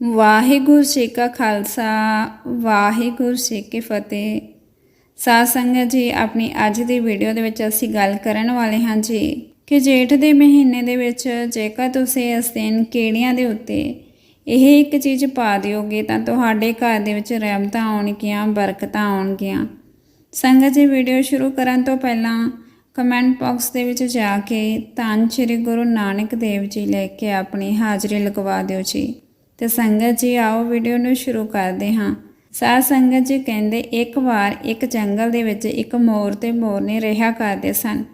ਵਾਹਿਗੁਰੂ ਜੀ ਕਾ ਖਾਲਸਾ, ਵਾਹਿਗੁਰੂ ਜੀ ਕੀ ਫਤਿਹ। ਸਾਧ ਸੰਗਤ ਜੀ, ਆਪਣੀ ਅੱਜ ਦੀ ਵੀਡੀਓ ਦੇ ਵਿੱਚ ਅਸੀਂ ਗੱਲ ਕਰਨ ਵਾਲੇ ਹਾਂ ਜੀ ਕਿ ਜੇਠ ਦੇ ਮਹੀਨੇ ਦੇ ਵਿੱਚ ਜੇਕਰ ਤੁਸੀਂ ਇਸ ਦਿਨ ਕੀੜੀਆਂ ਦੇ ਉੱਤੇ ਇਹ ਇੱਕ ਚੀਜ਼ ਪਾ ਦਿਓਗੇ, ਤਾਂ ਤੁਹਾਡੇ ਘਰ ਦੇ ਵਿੱਚ ਰਹਿਮਤਾਂ ਆਉਣਗੀਆਂ, ਬਰਕਤਾਂ ਆਉਣਗੀਆਂ। ਸੰਗਤ ਜੀ, ਵੀਡੀਓ ਸ਼ੁਰੂ ਕਰਨ ਤੋਂ ਪਹਿਲਾਂ ਕਮੈਂਟ ਬਾਕਸ ਦੇ ਵਿੱਚ ਜਾ ਕੇ ਧੰਨ ਸ਼੍ਰੀ ਗੁਰੂ ਨਾਨਕ ਦੇਵ ਜੀ ਲੈ ਕੇ ਆਪਣੀ ਹਾਜ਼ਰੀ ਲਗਵਾ ਦਿਓ ਜੀ। ਤੇ ਸੰਗਤ ਜੀ ਆਓ ਵੀਡੀਓ ਨੂੰ ਸ਼ੁਰੂ ਕਰਦੇ ਹਾਂ। ਸਾਧ ਸੰਗਤ ਜੀ ਕਹਿੰਦੇ, ਇੱਕ ਵਾਰ ਇੱਕ ਜੰਗਲ ਦੇ ਵਿੱਚ ਇੱਕ ਮੋਰ ਤੇ ਮੋਰਨੀ ਰਿਹਾ ਕਰਦੇ ਸਨ।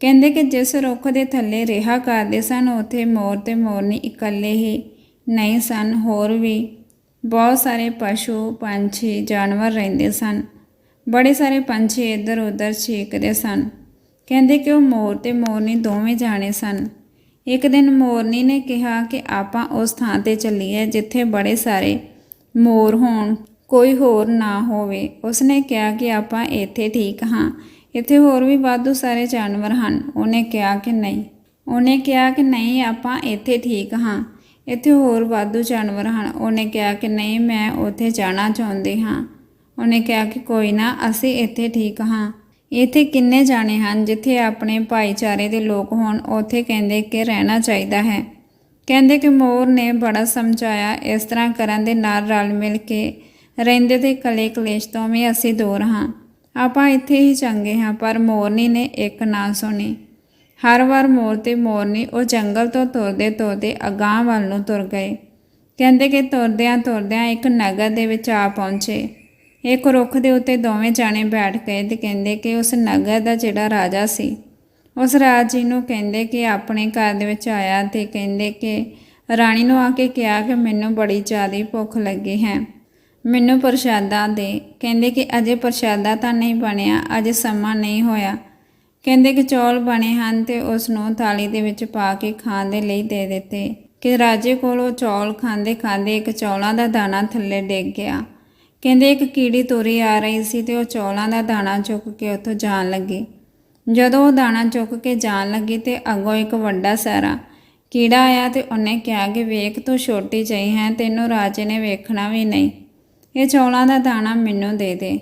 ਕਹਿੰਦੇ ਕਿ ਜਿਸ ਰੁੱਖ ਦੇ ਥੱਲੇ ਰਿਹਾ ਕਰਦੇ ਸਨ, ਉੱਥੇ ਮੋਰ ਤੇ ਮੋਰਨੀ ਇਕੱਲੇ ਹੀ ਨਹੀਂ ਸਨ, ਹੋਰ ਵੀ ਬਹੁਤ ਸਾਰੇ ਪਸ਼ੂ, ਪੰਛੀ, ਜਾਨਵਰ ਰਹਿੰਦੇ ਸਨ। ਬੜੇ ਸਾਰੇ ਪੰਛੀ ਇੱਧਰ ਉੱਧਰ ਛੇਕਦੇ ਸਨ। ਕਹਿੰਦੇ ਕਿ ਉਹ ਮੋਰ ਤੇ ਮੋਰਨੀ ਦੋਵੇਂ ਜਾਣੇ ਸਨ। ਇੱਕ ਦਿਨ ਮੋਰਨੀ ਨੇ ਕਿਹਾ ਕਿ ਆਪਾਂ ਉਸ ਥਾਂ ਤੇ ਚੱਲੀਏ ਜਿੱਥੇ ਬੜੇ ਸਾਰੇ ਮੋਰ ਹੋਣ, ਕੋਈ ਹੋਰ ਨਾ ਹੋਵੇ। ਉਸਨੇ ਕਿਹਾ ਕਿ ਆਪਾਂ ਇੱਥੇ ਠੀਕ ਹਾਂ। ਇੱਥੇ ਹੋਰ ਵੀ ਵਾਧੂ ਸਾਰੇ ਜਾਨਵਰ ਹਨ। ਉਹਨੇ ਕਿਹਾ ਕਿ ਨਹੀਂ। ਉਹਨੇ ਕਿਹਾ ਕਿ ਨਹੀਂ, ਆਪਾਂ ਇੱਥੇ ਠੀਕ ਹਾਂ। ਇੱਥੇ ਹੋਰ ਵਾਧੂ ਜਾਨਵਰ ਹਨ। ਉਹਨੇ ਕਿਹਾ ਕਿ ਨਹੀਂ, ਮੈਂ ਉੱਥੇ ਜਾਣਾ ਚਾਹੁੰਦੀ ਹਾਂ। ਉਹਨੇ ਕਿਹਾ ਕਿ ਕੋਈ ਨਾ, ਅਸੀਂ ਇੱਥੇ ਠੀਕ ਹਾਂ। ਇੱਥੇ ਕਿੰਨੇ ਜਾਣੇ ਹਨ ਜਿੱਥੇ ਆਪਣੇ ਭਾਈਚਾਰੇ ਦੇ ਲੋਕ ਹੋਣ, ਉੱਥੇ ਕਹਿੰਦੇ ਕਿ ਰਹਿਣਾ ਚਾਹੀਦਾ ਹੈ। ਕਹਿੰਦੇ ਕਿ ਮੋਰ ਨੇ ਬੜਾ ਸਮਝਾਇਆ, ਇਸ ਤਰ੍ਹਾਂ ਕਰਨ ਦੇ ਨਾਲ ਰਲ ਮਿਲ ਕੇ ਰਹਿੰਦੇ ਤੇ ਕਲੇ ਕਲੇਸ਼ ਤੋਂ ਵੀ ਅਸੀਂ ਦੂਰ ਹਾਂ। ਆਪਾਂ ਇੱਥੇ ਹੀ ਚੰਗੇ ਹਾਂ, ਪਰ ਮੋਰਨੀ ਨੇ ਇੱਕ ਨਾ ਸੁਣੀ। ਹਰ ਵਾਰ ਮੋਰ ਤੇ ਮੋਰਨੀ ਉਹ ਜੰਗਲ ਤੋਂ ਤੁਰਦੇ ਤੁਰਦੇ ਅਗਾਂਹ ਵੱਲ ਨੂੰ ਤੁਰ ਗਏ। ਕਹਿੰਦੇ ਕਿ ਤੁਰਦਿਆਂ ਤੁਰਦਿਆਂ ਇੱਕ ਨਗਰ ਦੇ ਵਿੱਚ ਆ ਪਹੁੰਚੇ। ਇੱਕ ਰੁੱਖ ਦੇ ਉੱਤੇ ਦੋਵੇਂ ਜਾਣੇ ਬੈਠ ਗਏ ਤੇ ਕਹਿੰਦੇ ਕਿ ਉਸ ਨਗਰ ਦਾ ਜਿਹੜਾ ਰਾਜਾ ਸੀ, ਉਸ ਰਾਜ ਜੀ ਨੂੰ ਕਹਿੰਦੇ ਕਿ ਆਪਣੇ ਘਰ ਦੇ ਵਿੱਚ ਆਇਆ ਤੇ ਕਹਿੰਦੇ ਕਿ ਰਾਣੀ ਨੂੰ ਆ ਕੇ ਕਿਹਾ ਕਿ ਮੈਨੂੰ ਬੜੀ ਜ਼ਿਆਦਾ ਭੁੱਖ ਲੱਗੀ ਹੈ, ਮੈਨੂੰ ਪ੍ਰਸ਼ਾਦਾ ਦੇ। ਕਹਿੰਦੇ ਕਿ ਅਜੇ ਪ੍ਰਸ਼ਾਦਾ ਤਾਂ ਨਹੀਂ ਬਣਿਆ, ਅਜੇ ਸਮਾਂ ਨਹੀਂ ਹੋਇਆ। ਕਹਿੰਦੇ ਕਿ ਚੌਲ ਬਣੇ ਹਨ ਤੇ ਉਸ ਨੂੰ ਥਾਲੀ ਦੇ ਵਿੱਚ ਪਾ ਕੇ ਖਾਣ ਦੇ ਲਈ ਦੇ ਦਿੱਤੇ। ਕਿ ਰਾਜੇ ਕੋਲ ਉਹ ਚੌਲ ਖਾਂਦੇ ਖਾਂਦੇ ਇੱਕ ਚੌਲਾਂ ਦਾ ਦਾਣਾ ਥੱਲੇ ਡਿੱਗ ਗਿਆ। ਕਹਿੰਦੇ ਇੱਕ ਕੀੜੀ ਤੋਰੀ ਆ ਰਹੀ ਸੀ ਤੇ ਉਹ ਚੌਲਾਂ ਦਾ ਦਾਣਾ ਚੁੱਕ ਕੇ ਉੱਥੋਂ ਜਾਣ ਲੱਗੀ। ਜਦੋਂ ਉਹ ਦਾਣਾ ਚੁੱਕ ਕੇ ਜਾਣ ਲੱਗੀ ਤੇ ਅੱਗੋਂ ਇੱਕ ਵੱਡਾ ਸਾਰਾ ਕੀੜਾ ਆਇਆ ਤੇ ਉਹਨੇ ਕਿਹਾ ਕਿ ਵੇਖ ਤੂੰ ਛੋਟੀ ਜਿਹੀ ਹੈ, ਤੈਨੂੰ ਰਾਜੇ ਨੇ ਵੇਖਣਾ ਵੀ ਨਹੀਂ। ਇਹ ਚੌਲਾਂ ਦਾ ਦਾਣਾ ਮੈਨੂੰ ਦੇ ਦੇ।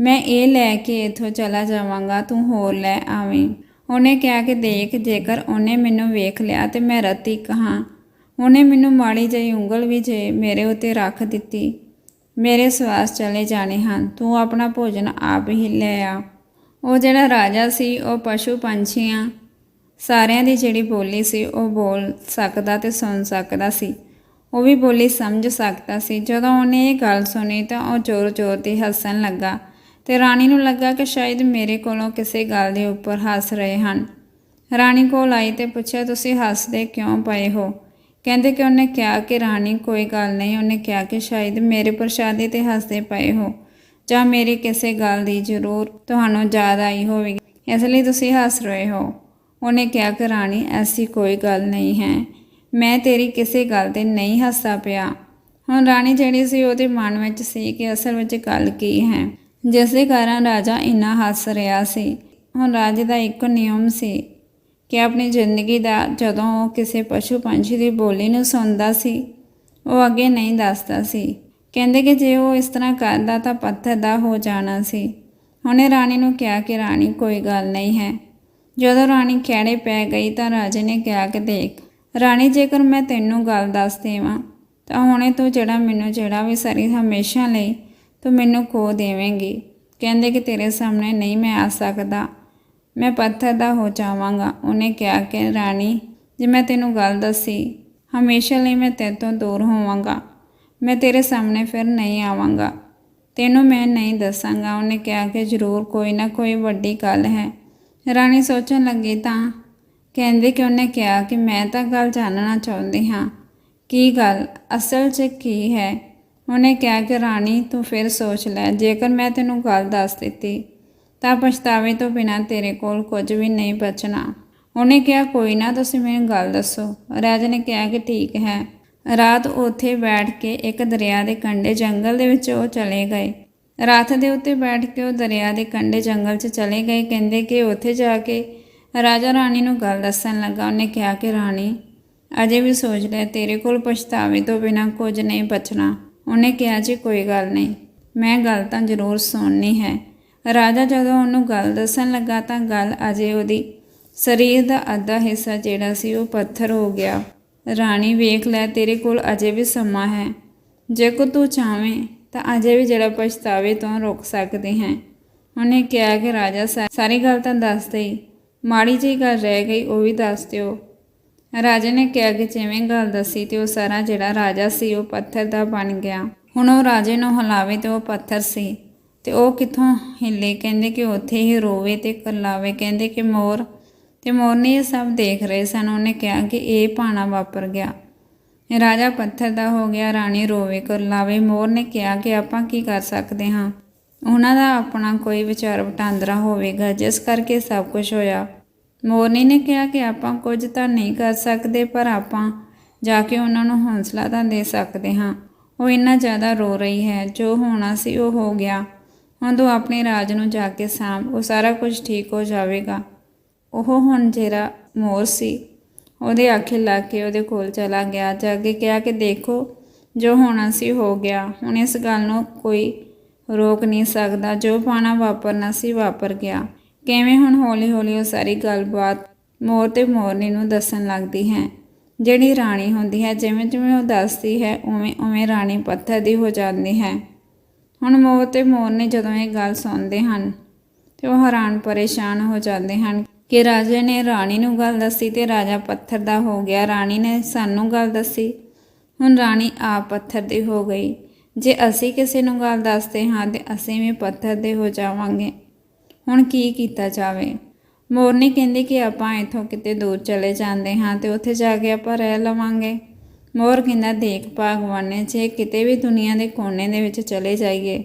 ਮੈਂ ਇਹ ਲੈ ਕੇ ਇੱਥੋਂ ਚਲਾ ਜਾਵਾਂਗਾ, ਤੂੰ ਹੋਰ ਲੈ ਆਵੇਂ। ਉਹਨੇ ਕਿਹਾ ਕਿ ਦੇਖ, ਜੇਕਰ ਉਹਨੇ ਮੈਨੂੰ ਵੇਖ ਲਿਆ ਤੇ ਮੈਂ ਰਤੀ ਕਹਾਂ। ਉਹਨੇ ਮੈਨੂੰ ਮਾੜੀ ਜਿਹੀ ਉਂਗਲ ਵੀ ਜੇ ਮੇਰੇ ਉੱਤੇ ਰੱਖ ਦਿੱਤੀ। ਮੇਰੇ ਸਵਾਸ ਚਲੇ ਜਾਣੇ ਹਨ, ਤੂੰ ਆਪਣਾ ਭੋਜਨ ਆਪ ਹੀ ਲੈ ਆ। ਉਹ ਜਿਹੜਾ ਰਾਜਾ ਸੀ, ਉਹ ਪਸ਼ੂ ਪੰਛੀਆਂ ਸਾਰਿਆਂ ਦੀ ਜਿਹੜੀ ਬੋਲੀ ਸੀ, ਉਹ ਬੋਲ ਸਕਦਾ ਤੇ ਸੁਣ ਸਕਦਾ ਸੀ। ਉਹ ਵੀ ਬੋਲੀ ਸਮਝ ਸਕਦਾ ਸੀ। ਜਦੋਂ ਉਹਨੇ ਇਹ ਗੱਲ ਸੁਣੀ ਤਾਂ ਉਹ ਜ਼ੋਰ-ਜ਼ੋਰ ਦੀ ਹੱਸਣ ਲੱਗਾ ਤੇ ਰਾਣੀ ਨੂੰ ਲੱਗਾ ਕਿ ਸ਼ਾਇਦ ਮੇਰੇ ਕੋਲੋਂ ਕਿਸੇ ਗੱਲ ਦੇ ਉੱਪਰ ਹੱਸ ਰਹੇ ਹਨ। ਰਾਣੀ ਕੋਲ ਆਈ ਤੇ ਪੁੱਛਿਆ, ਤੁਸੀਂ ਹੱਸਦੇ ਕਿਉਂ ਪਏ ਹੋ? ਕਹਿੰਦੇ ਕਿ ਉਹਨੇ ਕਿਹਾ ਕਿ, ਰਾਣੀ, ਕੋਈ ਗੱਲ ਨਹੀਂ। ਉਹਨੇ ਕਿਹਾ ਕਿ, ਸ਼ਾਇਦ ਮੇਰੇ ਪ੍ਰਸ਼ਾਦੇ ਤੇ ਹੱਸਦੇ ਪਏ ਹੋ, ਜਾਂ ਮੇਰੀ ਕਿਸੇ ਗੱਲ ਦੀ ਜ਼ਰੂਰ ਤੁਹਾਨੂੰ ਯਾਦ ਆਈ ਹੋਵੇਗੀ। ਇਸ ਲਈ ਤੁਸੀਂ ਹੱਸ ਰਹੇ ਹੋ। ਉਹਨੇ ਕਿਹਾ ਕਿ, ਰਾਣੀ, ਐਸੀ ਕੋਈ ਗੱਲ ਨਹੀਂ ਹੈ। ਮੈਂ ਤੇਰੀ ਕਿਸੇ ਗੱਲ ਤੇ ਨਹੀਂ ਹੱਸਦਾ ਪਿਆ। ਹੁਣ ਰਾਣੀ ਜਿਹੜੀ ਸੀ, ਉਹਦੇ ਮਨ ਵਿੱਚ ਸੀ ਕਿ ਅਸਲ ਵਿੱਚ ਗੱਲ ਕੀ ਹੈ। ਜਿਸ ਦੇ ਕਾਰਨ ਰਾਜਾ ਇੰਨਾ ਹੱਸ ਰਿਹਾ ਸੀ। ਹੁਣ ਰਾਜੇ ਦਾ ਇੱਕ ਨਿਯਮ ਸੀ ਕਿ ਆਪਣੀ ਜ਼ਿੰਦਗੀ ਦਾ ਜਦੋਂ ਉਹ ਕਿਸੇ ਪਸ਼ੂ ਪੰਛੀ ਦੀ ਬੋਲੀ ਨੂੰ ਸੁਣਦਾ ਸੀ, ਉਹ ਅੱਗੇ ਨਹੀਂ ਦੱਸਦਾ ਸੀ। ਕਹਿੰਦੇ ਕਿ ਜੇ ਉਹ ਇਸ ਤਰ੍ਹਾਂ ਕਰਦਾ ਤਾਂ ਪੱਥਰ ਦਾ ਹੋ ਜਾਣਾ ਸੀ। ਉਹਨੇ ਰਾਣੀ ਨੂੰ ਕਿਹਾ ਕਿ ਰਾਣੀ, ਕੋਈ ਗੱਲ ਨਹੀਂ ਹੈ। ਜਦੋਂ ਰਾਣੀ ਖਹਿੜੇ ਪੈ ਗਈ ਤਾਂ ਰਾਜੇ ਨੇ ਕਿਹਾ ਕਿ ਦੇਖ, ਰਾਣੀ, ਜੇਕਰ ਮੈਂ ਤੈਨੂੰ ਗੱਲ ਦੱਸ ਦੇਵਾਂ, ਤਾਂ ਹੁਣੇ ਤੂੰ ਜਿਹੜਾ ਮੈਨੂੰ ਜਿਹੜਾ ਵੀ ਸਰੀ ਹਮੇਸ਼ਾ ਲਈ ਤੂੰ ਮੈਨੂੰ ਖੋ ਦੇਵੇਂਗੀ। ਕਹਿੰਦੇ ਕਿ ਤੇਰੇ ਸਾਹਮਣੇ ਨਹੀਂ ਮੈਂ ਆ ਸਕਦਾ। ਮੈਂ ਪੱਥਰ ਦਾ ਹੋ ਜਾਵਾਂਗਾ। ਉਹਨੇ ਕਿਹਾ ਕਿ, ਰਾਣੀ, ਜੇ ਮੈਂ ਤੈਨੂੰ ਗੱਲ ਦੱਸੀ, ਹਮੇਸ਼ਾ ਲਈ ਮੈਂ ਤੇਰੇ ਤੋਂ ਦੂਰ ਹੋਵਾਂਗਾ। ਮੈਂ ਤੇਰੇ ਸਾਹਮਣੇ ਫਿਰ ਨਹੀਂ ਆਵਾਂਗਾ। ਤੈਨੂੰ ਮੈਂ ਨਹੀਂ ਦੱਸਾਂਗਾ। ਉਹਨੇ ਕਿਹਾ ਕਿ, ਜ਼ਰੂਰ, ਕੋਈ ਨਾ, ਕੋਈ ਵੱਡੀ ਗੱਲ ਹੈ। ਰਾਣੀ ਸੋਚਣ ਲੱਗੀ ਤਾਂ ਕਹਿੰਦੇ ਕਿ ਉਹਨੇ ਕਿਹਾ ਕਿ, ਮੈਂ ਤਾਂ ਗੱਲ ਜਾਣਨਾ ਚਾਹੁੰਦੀ ਹਾਂ। ਕੀ ਗੱਲ? ਅਸਲ 'ਚ ਕੀ ਹੈ? ਉਹਨੇ ਕਿਹਾ ਕਿ, ਰਾਣੀ, ਤੂੰ ਫਿਰ ਸੋਚ ਲੈ। ਜੇਕਰ ਮੈਂ ਤੈਨੂੰ ਗੱਲ ਦੱਸ ਦਿੱਤੀ ਤਾਂ ਪਛਤਾਵੇ ਤੋਂ ਬਿਨਾਂ ਤੇਰੇ ਕੋਲ ਕੁਝ ਵੀ ਨਹੀਂ ਬਚਣਾ। ਉਹਨੇ ਕਿਹਾ, ਕੋਈ ਨਾ, ਤੁਸੀਂ ਮੈਨੂੰ ਗੱਲ ਦੱਸੋ। ਰਾਜਾ ਨੇ ਕਿਹਾ ਕਿ ਠੀਕ ਹੈ। ਰਾਤ ਉੱਥੇ ਬੈਠ ਕੇ ਇੱਕ ਦਰਿਆ ਦੇ ਕੰਢੇ ਜੰਗਲ ਦੇ ਵਿੱਚ ਉਹ ਚਲੇ ਗਏ। ਰਾਤ ਦੇ ਉੱਤੇ ਬੈਠ ਕੇ ਉਹ ਦਰਿਆ ਦੇ ਕੰਢੇ ਜੰਗਲ 'ਚ ਚਲੇ ਗਏ। ਕਹਿੰਦੇ ਕਿ ਉੱਥੇ ਜਾ ਕੇ ਰਾਜਾ ਰਾਣੀ ਨੂੰ ਗੱਲ ਦੱਸਣ ਲੱਗਾ। ਉਹਨੇ ਕਿਹਾ ਕਿ, ਰਾਣੀ, ਅਜੇ ਵੀ ਸੋਚ ਲੈ, ਤੇਰੇ ਕੋਲ ਪਛਤਾਵੇ ਤੋਂ ਬਿਨਾ ਕੁਝ ਨਹੀਂ ਬਚਣਾ। ਉਹਨੇ ਕਿਹਾ, ਜੀ, ਕੋਈ ਗੱਲ ਨਹੀਂ। ਮੈਂ ਗੱਲ ਤਾਂ ਜ਼ਰੂਰ ਸੁਣਨੀ ਹੈ। ਰਾਜਾ ਜਦੋਂ ਉਹਨੂੰ ਗੱਲ ਦੱਸਣ ਲੱਗਾ ਤਾਂ ਗੱਲ ਅਜੇ ਉਹਦੀ ਸਰੀਰ ਦਾ ਅੱਧਾ ਹਿੱਸਾ ਜਿਹੜਾ ਸੀ ਉਹ ਪੱਥਰ ਹੋ ਗਿਆ। ਰਾਣੀ ਵੇਖ ਲੈ, ਤੇਰੇ ਕੋਲ ਅਜੇ ਵੀ ਸਮਾਂ ਹੈ। ਜੇ ਕੋ ਤੂੰ ਚਾਵੇਂ ਤਾਂ ਅਜੇ ਵੀ ਜਿਹੜਾ ਪਛਤਾਵੇ ਤੋਂ ਰੁਕ ਸਕਦੇ ਹੈ। ਉਹਨੇ ਕਿਹਾ ਕਿ ਰਾਜਾ ਸਾ- ਸਾਰੀ ਗੱਲ ਤਾਂ ਦੱਸ ਦੇਈ। ਮਾੜੀ ਜਿਹੀ ਗੱਲ ਰਹਿ ਗਈ, ਉਹ ਵੀ ਦੱਸ ਦਿਓ। ਰਾਜੇ ਨੇ ਕਿਹਾ ਕਿ ਜਿਵੇਂ ਗੱਲ ਦੱਸੀ ਤੇ ਉਹ ਸਾਰਾ ਜਿਹੜਾ ਰਾਜਾ ਸੀ ਉਹ ਪੱਥਰ ਦਾ ਬਣ ਗਿਆ। ਹੁਣ ਉਹ ਰਾਜੇ ਨੂੰ ਹਲਾਵੇ ਤੇ ਉਹ ਪੱਥਰ ਸੀ। ਤੇ ਉਹ ਕਿੱਥੋਂ ਹਿੱਲੇ? ਕਹਿੰਦੇ ਕਿ ਉੱਥੇ ਹੀ ਰੋਵੇ ਤੇ ਕਰਲਾਵੇ ਕਹਿੰਦੇ ਕਿ ਮੋਰ, ਤੇ ਮੋਰਨੀ ਇਹ ਸਭ ਦੇਖ ਰਹੇ ਸਨ। ਉਹਨੇ ਕਿਹਾ ਕਿ ਇਹ ਭਾਣਾ ਵਾਪਰ ਗਿਆ। ਰਾਜਾ ਪੱਥਰ ਦਾ ਹੋ ਗਿਆ, ਰਾਣੀ ਰੋਵੇ ਕਰਲਾਵੇ ਮੋਰ ਨੇ ਕਿਹਾ ਕਿ ਆਪਾਂ ਕੀ ਕਰ ਸਕਦੇ ਹਾਂ? ਉਹਨਾਂ ਦਾ ਆਪਣਾ ਕੋਈ ਵਿਚਾਰ ਵਟਾਂਦਰਾ ਹੋਵੇਗਾ। ਜਿਸ ਕਰਕੇ ਸਭ ਕੁਝ ਹੋਇਆ। ਮੋਰਨੀ ਨੇ ਕਿਹਾ ਕਿ ਆਪਾਂ ਕੁਝ ਤਾਂ ਨਹੀਂ ਕਰ ਸਕਦੇ, ਪਰ ਆਪਾਂ ਜਾ ਕੇ ਉਹਨਾਂ ਨੂੰ ਹੌਸਲਾ ਤਾਂ ਦੇ ਸਕਦੇ ਹਾਂ। ਉਹ ਇੰਨਾ ਜ਼ਿਆਦਾ ਰੋ ਰਹੀ ਹੈ। ਜੋ ਹੋਣਾ ਸੀ ਉਹ ਹੋ ਗਿਆ। ਹੁਣ ਤੂੰ ਆਪਣੇ ਰਾਜ ਨੂੰ ਜਾ ਕੇ ਸਾਂਭ, ਉਹ ਸਾਰਾ ਕੁਝ ਠੀਕ ਹੋ ਜਾਵੇਗਾ। ਉਹ ਹੁਣ ਜਿਹੜਾ ਮੋਰ ਸੀ, ਉਹਦੇ ਆਖੇ ਲਾ ਕੇ ਉਹਦੇ ਕੋਲ ਚਲਾ ਗਿਆ। ਜਾ ਕੇ ਕਿਹਾ ਕਿ ਦੇਖੋ, ਜੋ ਹੋਣਾ ਸੀ ਹੋ ਗਿਆ। ਹੁਣ ਇਸ ਗੱਲ ਨੂੰ ਕੋਈ ਰੋਕ ਨਹੀਂ ਸਕਦਾ। ਜੋ ਪਾਣਾ ਵਾਪਰਨਾ ਸੀ ਵਾਪਰ ਗਿਆ। ਕਿਵੇਂ ਹੁਣ ਹੌਲੀ-ਹੌਲੀ ਉਹ ਸਾਰੀ ਗੱਲਬਾਤ ਮੋਰ ਤੇ ਮੋਰਨੀ ਨੂੰ ਦੱਸਣ ਲੱਗਦੀ ਹੈ। ਜਿਹੜੀ ਰਾਣੀ ਹੁੰਦੀ ਹੈ ਜਿਵੇਂ ਜਿਵੇਂ ਉਹ ਦੱਸਦੀ ਹੈ ਉਵੇਂ ਉਵੇਂ ਰਾਣੀ ਪੱਥਰ ਦੀ ਹੋ ਜਾਂਦੀ ਹੈ। ਹੁਣ ਮੋਰ ਤੇ ਮੋਰਨੀ ਜਦੋਂ ਇਹ ਗੱਲ ਸੁਣਦੇ ਹਨ ਤੇ ਉਹ ਹੈਰਾਨ ਪਰੇਸ਼ਾਨ ਹੋ ਜਾਂਦੇ ਹਨ ਕਿ ਰਾਜੇ ਨੇ ਰਾਣੀ ਨੂੰ ਗੱਲ ਦੱਸੀ ਤੇ ਰਾਜਾ ਪੱਥਰ ਦਾ ਹੋ ਗਿਆ। ਰਾਣੀ ਨੇ ਸਾਨੂੰ ਗੱਲ ਦੱਸੀ। ਹੁਣ ਰਾਣੀ ਆਪ ਪੱਥਰ ਦੀ ਹੋ ਗਈ। ਜੇ ਅਸੀਂ ਕਿਸੇ ਨੂੰ ਗੱਲ ਦੱਸਦੇ ਹਾਂ ਤੇ ਅਸੀਂ ਵੀ ਪੱਥਰ ਦੇ ਹੋ ਜਾਵਾਂਗੇ। ਹੁਣ ਕੀ ਕੀਤਾ ਜਾਵੇ? ਮੋਰਨੀ ਕਹਿੰਦੀ ਕਿ ਆਪਾਂ ਇੱਥੋਂ ਕਿਤੇ ਦੂਰ ਚਲੇ ਜਾਂਦੇ ਹਾਂ ਤੇ ਉੱਥੇ ਜਾ ਕੇ ਆਪਾਂ ਰਹਿ ਲਵਾਂਗੇ। ਮੋਰ ਕਹਿੰਦਾ ਦੇਖ ਭਗਵਾਨੇ, ਜੇ ਕਿਤੇ ਵੀ ਦੁਨੀਆ ਦੇ ਕੋਨੇ ਦੇ ਵਿੱਚ ਚਲੇ ਜਾਈਏ,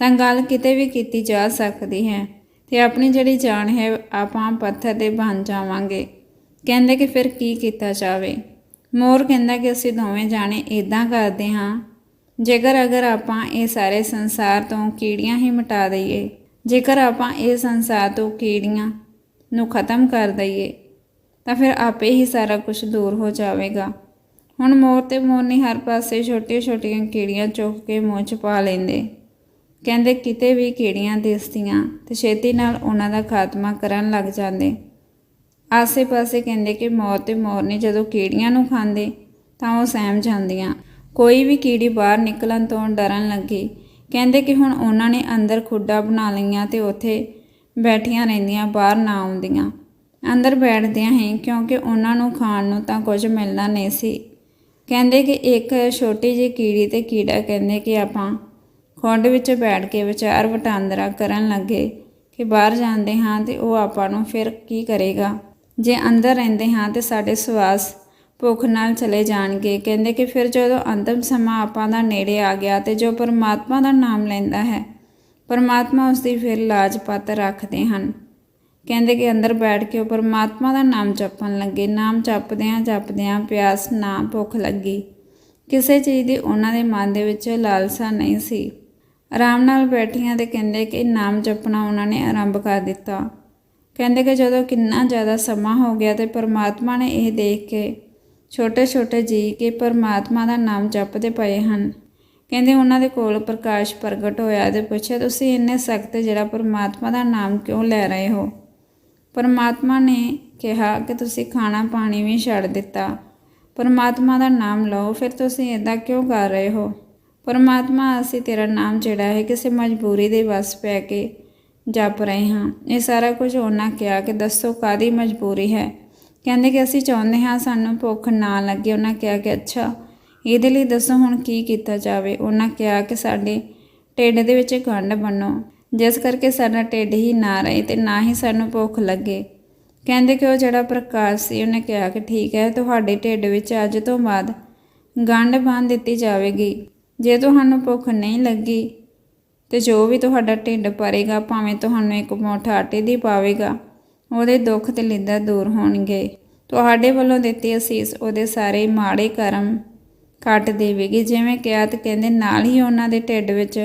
ਤਾਂ ਗੱਲ ਕਿਤੇ ਵੀ ਕੀਤੀ ਜਾ ਸਕਦੀ ਹੈ। ਤੇ ਆਪਣੀ ਜਿਹੜੀ ਜਾਨ ਹੈ, ਆਪਾਂ ਪੱਥਰ ਦੇ ਬਣ ਜਾਵਾਂਗੇ। ਕਹਿੰਦੇ ਕਿ ਫਿਰ ਕੀ ਕੀਤਾ ਜਾਵੇ? ਮੋਰ ਕਹਿੰਦਾ ਕਿ ਅਸੀਂ ਦੋਵੇਂ ਜਾਣੇ ਇਦਾਂ ਕਰਦੇ ਹਾਂ, ਜੇਕਰ ਅਗਰ ਆਪਾਂ ਇਹ ਸਾਰੇ ਸੰਸਾਰ ਤੋਂ ਕੀੜੀਆਂ ਹੀ ਮਿਟਾ ਦਈਏ, ਜੇਕਰ ਆਪਾਂ ਇਹ ਸੰਸਾਰ ਤੋਂ ਕੀੜੀਆਂ ਨੂੰ ਖਤਮ ਕਰ ਦਈਏ, ਤਾਂ ਫਿਰ ਆਪੇ ਹੀ ਸਾਰਾ ਕੁਝ ਦੂਰ ਹੋ ਜਾਵੇਗਾ। ਹੁਣ ਮੋਰ ਤੇ ਮੋਰਨੀ ਹਰ ਪਾਸੇ ਛੋਟੀਆਂ-ਛੋਟੀਆਂ ਕੀੜੀਆਂ ਚੁੱਕ ਕੇ ਮੂੰਹ 'ਚ ਪਾ ਲੈਂਦੇ। ਕਹਿੰਦੇ ਕਿਤੇ ਵੀ ਕੀੜੀਆਂ ਦਿਸਦੀਆਂ ਤੇ ਛੇਤੀ ਨਾਲ ਉਹਨਾਂ ਦਾ ਖਾਤਮਾ ਕਰਨ ਲੱਗ ਜਾਂਦੇ। ਆਸੇ-ਪਾਸੇ ਕਹਿੰਦੇ ਕਿ ਮੋਰ ਤੇ ਮੋਰਨੀ ਜਦੋਂ ਕੀੜੀਆਂ ਨੂੰ ਖਾਂਦੇ ਤਾਂ ਉਹ ਸਹਿਮ ਜਾਂਦੀਆਂ। ਕੋਈ ਵੀ ਕੀੜੀ ਬਾਹਰ ਨਿਕਲਣ ਤੋਂ ਡਰਨ ਲੱਗੀ। ਕਹਿੰਦੇ ਕਿ ਹੁਣ ਉਹਨਾਂ ਨੇ ਅੰਦਰ ਖੁੱਡਾ ਬਣਾ ਲਈਆਂ ਤੇ ਉੱਥੇ ਬੈਠੀਆਂ ਰਹਿੰਦੀਆਂ, ਬਾਹਰ ਨਾ ਆਉਂਦੀਆਂ। ਅੰਦਰ ਬੈਠਦਿਆਂ ਹੀ ਕਿਉਂਕਿ ਉਹਨਾਂ ਨੂੰ ਖਾਣ ਨੂੰ ਤਾਂ ਕੁਝ ਮਿਲਣਾ ਨਹੀਂ ਸੀ। ਕਹਿੰਦੇ ਕਿ ਇੱਕ ਛੋਟੀ ਜਿਹੀ ਕੀੜੀ ਤੇ ਕੀੜਾ ਕਹਿੰਦੇ ਕਿ ਆਪਾਂ ਖੁੰਡ ਵਿੱਚ ਬੈਠ ਕੇ ਵਿਚਾਰ ਵਟਾਂਦਰਾ ਕਰਨ ਲੱਗੇ ਕਿ ਬਾਹਰ ਜਾਂਦੇ ਹਾਂ ਤੇ ਉਹ ਆਪਾਂ ਨੂੰ ਫਿਰ ਕੀ ਕਰੇਗਾ? ਜੇ ਅੰਦਰ ਰਹਿੰਦੇ ਹਾਂ ਤੇ ਸਾਡੇ ਸਵਾਸ ਭੁੱਖ ਨਾਲ ਚਲੇ ਜਾਣਗੇ। ਕਹਿੰਦੇ ਕਿ ਫਿਰ ਜਦੋਂ ਅੰਤਮ ਸਮਾਂ ਆਪਾਂ ਦਾ ਨੇੜੇ ਆ ਗਿਆ ਤੇ ਜੋ ਪਰਮਾਤਮਾ ਦਾ ਨਾਮ ਲੈਂਦਾ ਹੈ, ਪਰਮਾਤਮਾ ਉਸ ਦੀ ਫਿਰ ਲਾਜ ਪੱਤ ਰੱਖਦੇ ਹਨ। ਕਹਿੰਦੇ ਕਿ ਅੰਦਰ ਬੈਠ ਕੇ ਉਹ ਪਰਮਾਤਮਾ ਦਾ ਨਾਮ ਜਪਣ ਲੱਗੇ। ਨਾਮ ਜਪਦਿਆਂ ਜਪਦਿਆਂ ਪਿਆਸ ਨਾ ਭੁੱਖ ਲੱਗੀ। ਕਿਸੇ ਚੀਜ਼ ਦੀ ਉਹਨਾਂ ਦੇ ਮਨ ਦੇ ਵਿੱਚ ਲਾਲਸਾ ਨਹੀਂ ਸੀ। ਆਰਾਮ ਨਾਲ ਬੈਠੀਆਂ ਤੇ ਕਹਿੰਦੇ ਕਿ ਨਾਮ ਜਪਣਾ ਉਹਨਾਂ ਨੇ ਆਰੰਭ ਕਰ ਦਿੱਤਾ। ਕਹਿੰਦੇ ਕਿ ਜਦੋਂ ਕਿੰਨਾ ਜ਼ਿਆਦਾ ਸਮਾਂ ਹੋ ਗਿਆ ਤੇ ਪਰਮਾਤਮਾ ਨੇ ਇਹ ਦੇਖ ਕੇ ਛੋਟੇ ਛੋਟੇ ਜੀ ਕਿ ਪਰਮਾਤਮਾ ਦਾ ਨਾਮ ਜਪਦੇ ਪਏ ਹਨ। ਕਹਿੰਦੇ ਉਹਨਾਂ ਦੇ ਕੋਲ ਪ੍ਰਕਾਸ਼ ਪ੍ਰਗਟ ਹੋਇਆ ਤੇ ਪੁੱਛਿਆ, ਤੁਸੀਂ ਇੰਨੇ ਸਖਤ ਜਿਹੜਾ ਪਰਮਾਤਮਾ ਦਾ ਨਾਮ ਕਿਉਂ ਲੈ ਰਹੇ ਹੋ? ਪਰਮਾਤਮਾ ਨੇ ਕਿਹਾ ਕਿ ਤੁਸੀਂ ਖਾਣਾ ਪਾਣੀ ਵੀ ਛੱਡ ਦਿੱਤਾ। ਪਰਮਾਤਮਾ ਦਾ ਨਾਮ ਲਓ, ਫਿਰ ਤੁਸੀਂ ਇਦਾਂ ਕਿਉਂ ਕਰ ਰਹੇ ਹੋ? ਪਰਮਾਤਮਾ, ਅਸੀਂ ਤੇਰਾ ਨਾਮ ਜਿਹੜਾ ਹੈ ਕਿਸੇ ਮਜਬੂਰੀ ਦੇ ਵਸ ਪੈ ਕੇ ਜਪ ਰਹੇ ਹਾਂ। ਇਹ ਸਾਰਾ ਕੁਝ ਉਹਨਾਂ ਕਿਹਾ ਕਿ ਦੱਸੋ ਕਾਦੀ ਮਜਬੂਰੀ ਹੈ? ਕਹਿੰਦੇ ਕਿ ਅਸੀਂ ਚਾਹੁੰਦੇ ਹਾਂ ਸਾਨੂੰ ਭੁੱਖ ਨਾ ਲੱਗੇ। ਉਹਨਾਂ ਕਿਹਾ ਕਿ ਅੱਛਾ, ਇਹਦੇ ਲਈ ਦੱਸੋ ਹੁਣ ਕੀ ਕੀਤਾ ਜਾਵੇ? ਉਹਨਾਂ ਕਿਹਾ ਕਿ ਸਾਡੇ ਢਿੱਡ ਦੇ ਵਿੱਚ ਗੰਢ ਬੰਨੋ। ਜਿਸ ਕਰਕੇ ਸਾਡਾ ਢਿੱਡ ਹੀ ਨਾ ਰਹੇ ਤੇ ਨਾ ਹੀ ਸਾਨੂੰ ਭੁੱਖ ਲੱਗੇ। ਕਹਿੰਦੇ ਕਿ ਉਹ ਜਿਹੜਾ ਪ੍ਰਕਾਸ਼ ਸੀ, ਉਹਨੇ ਕਿਹਾ ਕਿ ਠੀਕ ਹੈ, ਤੁਹਾਡੇ ਢਿੱਡ ਵਿੱਚ ਅੱਜ ਤੋਂ ਬਾਅਦ ਗੰਢ ਬੰਨ ਦਿੱਤੀ ਜਾਵੇਗੀ। ਜੇ ਤੁਹਾਨੂੰ ਭੁੱਖ ਨਹੀਂ ਲੱਗੀ ਤੇ ਜੋ ਵੀ ਤੁਹਾਡਾ ਢਿੱਡ ਭਰੇਗਾ, ਭਾਵੇਂ ਤੁਹਾਨੂੰ ਇੱਕ ਮੁੱਠ ਆਟੇ ਦੀ ਪਾਵੇਗਾ, ਉਹਦੇ ਦੁੱਖ ਤੇ ਲਿੱਦਾ ਦੂਰ ਹੋਣਗੇ। ਤੁਹਾਡੇ ਵੱਲੋਂ ਦਿੱਤੀ ਅਸੀਸ ਉਹਦੇ ਸਾਰੇ ਮਾੜੇ ਕਰਮ ਕੱਟ ਦੇਵੇਗੀ, ਜਿਵੇਂ ਕਿਹਾ ਤੇ ਕਹਿੰਦੇ ਨਾਲ ਹੀ ਉਹਨਾਂ ਦੇ ਢਿੱਡ ਵਿੱਚ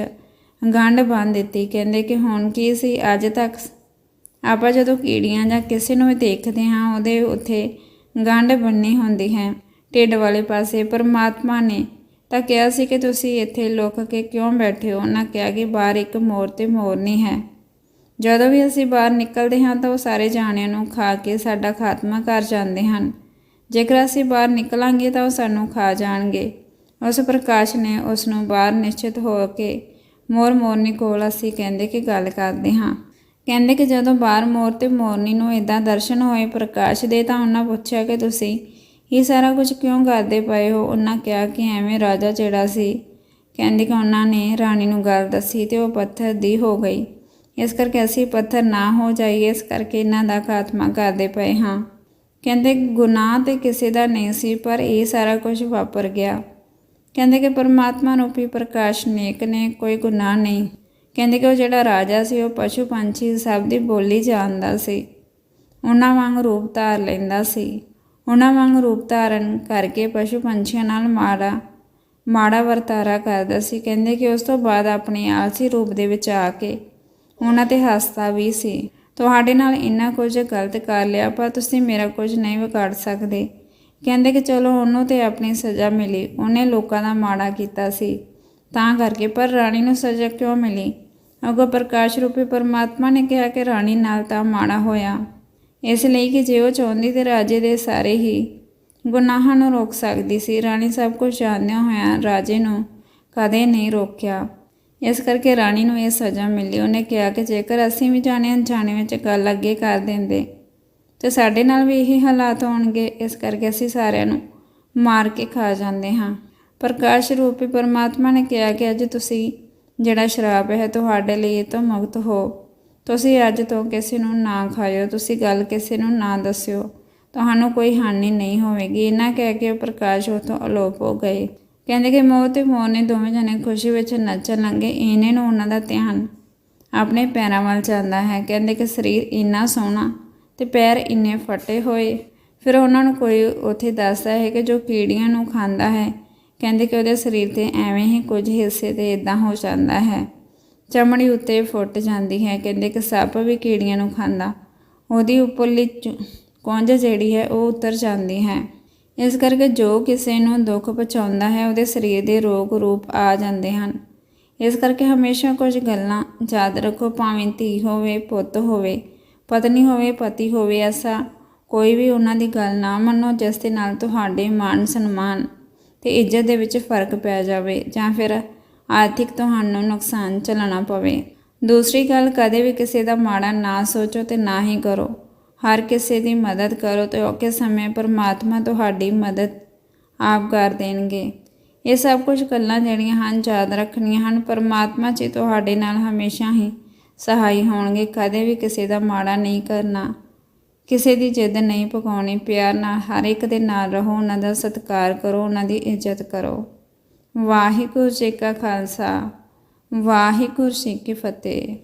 ਗੰਢ ਬੰਨ ਦਿੱਤੀ। ਕਹਿੰਦੇ ਕਿ ਹੁਣ ਕੀ ਸੀ? ਅੱਜ ਤੱਕ ਆਪਾਂ ਜਦੋਂ ਕੀੜੀਆਂ ਜਾਂ ਕਿਸੇ ਨੂੰ ਵੀ ਦੇਖਦੇ ਹਾਂ, ਉਹਦੇ ਉੱਥੇ ਗੰਢ ਬੰਨੀ ਹੁੰਦੀ ਹੈ ਢਿੱਡ ਵਾਲੇ ਪਾਸੇ। ਪਰਮਾਤਮਾ ਨੇ ਤਾਂ ਕਿਹਾ ਸੀ ਕਿ ਤੁਸੀਂ ਇੱਥੇ ਲੁਕ ਕੇ ਕਿਉਂ ਬੈਠੇ ਹੋ? ਉਹਨਾਂ ਕਿਹਾ ਕਿ ਬਾਹਰ ਇੱਕ ਮੋਰ ਤੇ ਮੋਰਨੀ ਹੈ। ਜਦੋਂ ਵੀ ਅਸੀਂ ਬਾਹਰ ਨਿਕਲਦੇ ਹਾਂ, ਤਾਂ ਉਹ ਸਾਰੇ ਜਾਣਿਆਂ ਨੂੰ ਖਾ ਕੇ ਸਾਡਾ ਖਾਤਮਾ ਕਰ ਜਾਂਦੇ ਹਨ। ਜੇਕਰ ਅਸੀਂ ਬਾਹਰ ਨਿਕਲਾਂਗੇ, ਤਾਂ ਉਹ ਸਾਨੂੰ ਖਾ ਜਾਣਗੇ। ਉਸ ਪ੍ਰਕਾਸ਼ ਨੇ ਉਸ ਨੂੰ ਬਾਹਰ ਨਿਸ਼ਚਿਤ ਹੋ ਕੇ ਮੋਰ ਮੋਰਨੀ ਕੋਲ ਅਸੀਂ ਕਹਿੰਦੇ ਕਿ ਗੱਲ ਕਰਦੇ ਹਾਂ। ਕਹਿੰਦੇ ਕਿ ਜਦੋਂ ਬਾਹਰ ਮੋਰ ਤੇ ਮੋਰਨੀ ਨੂੰ ਇਦਾਂ ਦਰਸ਼ਨ ਹੋਏ, ਪ੍ਰਕਾਸ਼ ਦੇ ਤਾਂ ਉਹਨਾਂ ਪੁੱਛਿਆ ਕਿ ਤੁਸੀਂ ਇਹ ਸਾਰਾ ਕੁਝ ਕਿਉਂ ਕਰਦੇ ਪਏ ਹੋ? ਉਹਨਾਂ ਕਿਹਾ ਕਿ ਐਵੇਂ ਰਾਜਾ ਜਿਹੜਾ ਸੀ, ਕਹਿੰਦੇ ਕਿ ਉਹਨਾਂ ਨੇ ਰਾਣੀ ਨੂੰ ਗੱਲ ਦੱਸੀ ਤੇ ਉਹ ਪੱਥਰ ਦੀ ਹੋ ਗਈ। ਇਸ ਕਰਕੇ ਅਸੀਂ ਪੱਥਰ ਨਾ ਹੋ ਜਾਈਏ, ਇਸ ਕਰਕੇ ਇਹਨਾਂ ਦਾ ਖਾਤਮਾ ਕਰਦੇ ਪਏ ਹਾਂ। ਕਹਿੰਦੇ ਗੁਨਾਹ ਤੇ ਕਿਸੇ ਦਾ ਨਹੀਂ ਸੀ, ਪਰ ਇਹ ਸਾਰਾ ਕੁਝ ਵਾਪਰ ਗਿਆ। ਕਹਿੰਦੇ ਕਿ ਪਰਮਾਤਮਾ ਰੂਪੀ ਪ੍ਰਕਾਸ਼ ਨੇਕ ਨੇ, ਕੋਈ ਗੁਨਾਹ ਨਹੀਂ। ਕਹਿੰਦੇ ਕਿ ਉਹ ਜਿਹੜਾ ਰਾਜਾ ਸੀ, ਉਹ ਪਸ਼ੂ ਪੰਛੀ ਸਭ ਦੀ ਬੋਲੀ ਜਾਣਦਾ ਸੀ। ਉਹਨਾਂ ਵਾਂਗ ਰੂਪ ਧਾਰ ਲੈਂਦਾ ਸੀ। ਉਹਨਾਂ ਵਾਂਗ ਰੂਪ ਧਾਰਨ ਕਰਕੇ ਪਸ਼ੂ ਪੰਛੀਆਂ ਨਾਲ ਮਾੜਾ ਮਾੜਾ ਵਰਤਾਰਾ ਕਰਦਾ ਸੀ। ਕਹਿੰਦੇ ਕਿ ਉਸ ਤੋਂ ਬਾਅਦ ਆਪਣੇ ਆਲਸੀ ਰੂਪ ਦੇ ਵਿੱਚ ਆ ਕੇ ਉਹਨਾਂ ਤੇ ਹੱਸਦਾ ਵੀ ਸੀ। ਤੁਹਾਡੇ ਨਾਲ ਇੰਨਾ ਕੁਝ ਗਲਤ ਕਰ ਲਿਆ, ਪਰ ਤੁਸੀਂ ਮੇਰਾ ਕੁਝ ਨਹੀਂ ਵਿਗਾੜ ਸਕਦੇ। ਕਹਿੰਦੇ ਕਿ ਚਲੋ ਉਹਨੂੰ ਤੇ ਆਪਣੀ ਸਜ਼ਾ ਮਿਲੀ। ਉਹਨੇ ਲੋਕਾਂ ਦਾ ਮਾੜਾ ਕੀਤਾ ਸੀ। ਤਾਂ ਕਰਕੇ ਪਰ ਰਾਣੀ ਨੂੰ ਸਜ਼ਾ ਕਿਉਂ ਮਿਲੀ? ਅਗੋ ਪ੍ਰਕਾਸ਼ ਰੂਪੀ ਪਰਮਾਤਮਾ ਨੇ ਕਿਹਾ ਕਿ ਰਾਣੀ ਨਾਲ ਤਾਂ ਮਾੜਾ ਹੋਇਆ। ਇਸ ਲਈ ਕਿ ਜੇ ਉਹ ਚਾਹੁੰਦੀ ਤੇ ਰਾਜੇ ਦੇ ਸਾਰੇ ਹੀ ਗੁਨਾਹਾਂ ਨੂੰ ਰੋਕ ਸਕਦੀ ਸੀ। ਰਾਣੀ ਸਭ ਕੁਝ ਜਾਣਦਿਆਂ ਹੋਇਆਂ ਰਾਜੇ ਨੂੰ ਕਦੇ ਨਹੀਂ ਰੋਕਿਆ। ਇਸ ਕਰਕੇ ਰਾਣੀ ਨੂੰ ਇਹ ਸਜ਼ਾ ਮਿਲੀ। ਉਹਨੇ ਕਿਹਾ ਕਿ ਜੇਕਰ ਅਸੀਂ ਵੀ ਜਾਣੇ ਅਣਜਾਣੇ ਵਿੱਚ ਗੱਲ ਅੱਗੇ ਕਰ ਦਿੰਦੇ ਤੇ ਸਾਡੇ ਨਾਲ ਵੀ ਇਹੀ ਹਾਲਾਤ ਹੋਣਗੇ, ਇਸ ਕਰਕੇ ਅਸੀਂ ਸਾਰਿਆਂ ਨੂੰ ਮਾਰ ਕੇ ਖਾ ਜਾਂਦੇ ਹਾਂ। ਪ੍ਰਕਾਸ਼ ਰੂਪੀ ਪਰਮਾਤਮਾ ਨੇ ਕਿਹਾ ਕਿ ਅੱਜ ਤੁਸੀਂ ਜਿਹੜਾ ਸ਼ਰਾਬ ਹੈ ਤੁਹਾਡੇ ਲਈ ਇਹ ਤੋਂ ਮੁਕਤ ਹੋ। ਤੁਸੀਂ ਅੱਜ ਤੋਂ ਕਿਸੇ ਨੂੰ ਨਾ ਖਾਇਓ, ਤੁਸੀਂ ਗੱਲ ਕਿਸੇ ਨੂੰ ਨਾ ਦੱਸਿਓ। ਤੁਹਾਨੂੰ ਕੋਈ ਹਾਨੀ ਨਹੀਂ ਹੋਵੇਗੀ। ਇਹਨਾਂ ਕਹਿ ਕੇ ਉਹ ਪ੍ਰਕਾਸ਼ ਉਤੋਂ ਅਲੋਪ ਹੋ ਗਏ। ਕਹਿੰਦੇ ਕਿ ਮੋਹ ਤੇ ਮੋਹ ਨੇ ਦੋਵੇਂ ਜਣੇ ਖੁਸ਼ੀ ਵਿੱਚ ਨੱਚਣ ਲੱਗੇ। ਇਹਨੇ ਨੂੰ ਉਹਨਾਂ ਦਾ ਧਿਆਨ ਆਪਣੇ ਪੈਰਾਂ ਵੱਲ ਜਾਂਦਾ ਹੈ। ਕਹਿੰਦੇ ਕਿ ਸਰੀਰ ਇੰਨਾ ਸੋਹਣਾ ਤੇ ਪੈਰ ਇੰਨੇ ਫਟੇ ਹੋਏ। ਫਿਰ ਉਹਨਾਂ ਨੂੰ ਕੋਈ ਉੱਥੇ ਦੱਸਦਾ ਹੈ ਕਿ ਜੋ ਕੀੜੀਆਂ ਨੂੰ ਖਾਂਦਾ ਹੈ, ਕਹਿੰਦੇ ਕਿ ਉਹਦੇ ਸਰੀਰ ਤੇ ਐਵੇਂ ਹੀ ਕੁਝ ਹਿੱਸੇ ਤੇ ਇਦਾਂ ਹੋ ਜਾਂਦਾ ਹੈ। ਚਮੜੀ ਉੱਤੇ ਫੁੱਟ ਜਾਂਦੀ ਹੈ, ਕਹਿੰਦੇ ਕਿ ਸੱਪ ਵੀ ਕੀੜੀਆਂ ਨੂੰ ਖਾਂਦਾ। ਉਹਦੀ ਉੱਪਰਲੀ ਚੁ- ਕੁੰਝ ਜਿਹੜੀ ਹੈ ਉਹ ਉਤਰ ਜਾਂਦੀ ਹੈ। ਇਸ ਕਰਕੇ ਜੋ ਕਿਸੇ ਨੂੰ ਦੁੱਖ ਪਹੁੰਚਾਉਂਦਾ ਹੈ, ਉਹਦੇ ਸਰੀਰ ਦੇ ਰੋਗ ਰੂਪ ਆ ਜਾਂਦੇ ਹਨ। ਇਸ ਕਰਕੇ ਹਮੇਸ਼ਾ ਕੁਝ ਗੱਲਾਂ ਯਾਦ ਰੱਖੋ, ਭਾਵੇਂ ਧੀ ਹੋਵੇ, ਪੁੱਤ ਹੋਵੇ। ਪਤਨੀ ਹੋਵੇ, ਪਤੀ ਹੋਵੇ, ਐਸਾ ਕੋਈ ਵੀ ਉਹਨਾਂ ਦੀ ਗੱਲ ਨਾ ਮੰਨੋ, ਜਿਸ ਦੇ ਨਾਲ ਤੁਹਾਡੇ ਮਾਨ ਸਨਮਾਨ ਤੇ ਇੱਜ਼ਤ ਦੇ ਵਿੱਚ ਫ਼ਰਕ ਪੈ ਜਾਵੇ ਜਾਂ ਫਿਰ ਆਰਥਿਕ ਤੁਹਾਨੂੰ ਨੁਕਸਾਨ ਝੱਲਣਾ ਪਵੇ। ਦੂਸਰੀ ਗੱਲ, ਕਦੇ ਵੀ ਕਿਸੇ ਦਾ ਮਾੜਾ ਨਾ ਸੋਚੋ ਤੇ ਨਾ ਹੀ ਕਰੋ। ਹਰ ਕਿਸੇ ਦੀ ਮਦਦ ਕਰੋ ਤੇ ਔਖੇ ਸਮੇਂ ਪਰਮਾਤਮਾ ਤੁਹਾਡੀ ਮਦਦ ਆਪ ਕਰ ਦੇਣਗੇ। ਇਹ ਸਭ ਕੁਝ ਗੱਲਾਂ ਜਿਹੜੀਆਂ ਹਨ, ਯਾਦ ਰੱਖਣੀਆਂ ਹਨ। ਪਰਮਾਤਮਾ ਜੀ ਤੁਹਾਡੇ ਨਾਲ ਹਮੇਸ਼ਾ ਹੀ ਸਹਾਈ ਹੋਣਗੇ। ਕਦੇ ਵੀ ਕਿਸੇ ਦਾ ਮਾੜਾ ਨਹੀਂ ਕਰਨਾ। ਕਿਸੇ ਦੀ ਜਿੱਦ ਨਹੀਂ ਪਕਾਉਣੀ ਪਿਆਰ ਨਾਲ ਹਰ ਇੱਕ ਦੇ ਨਾਲ ਰਹੋ। ਉਹਨਾਂ ਦਾ ਸਤਿਕਾਰ ਕਰੋ। ਉਹਨਾਂ ਦੀ ਇੱਜ਼ਤ ਕਰੋ। ਵਾਹਿਗੁਰੂ ਜੀ ਕਾ ਖਾਲਸਾ। ਵਾਹਿਗੁਰੂ ਜੀ ਕੀ ਫਤਿਹ।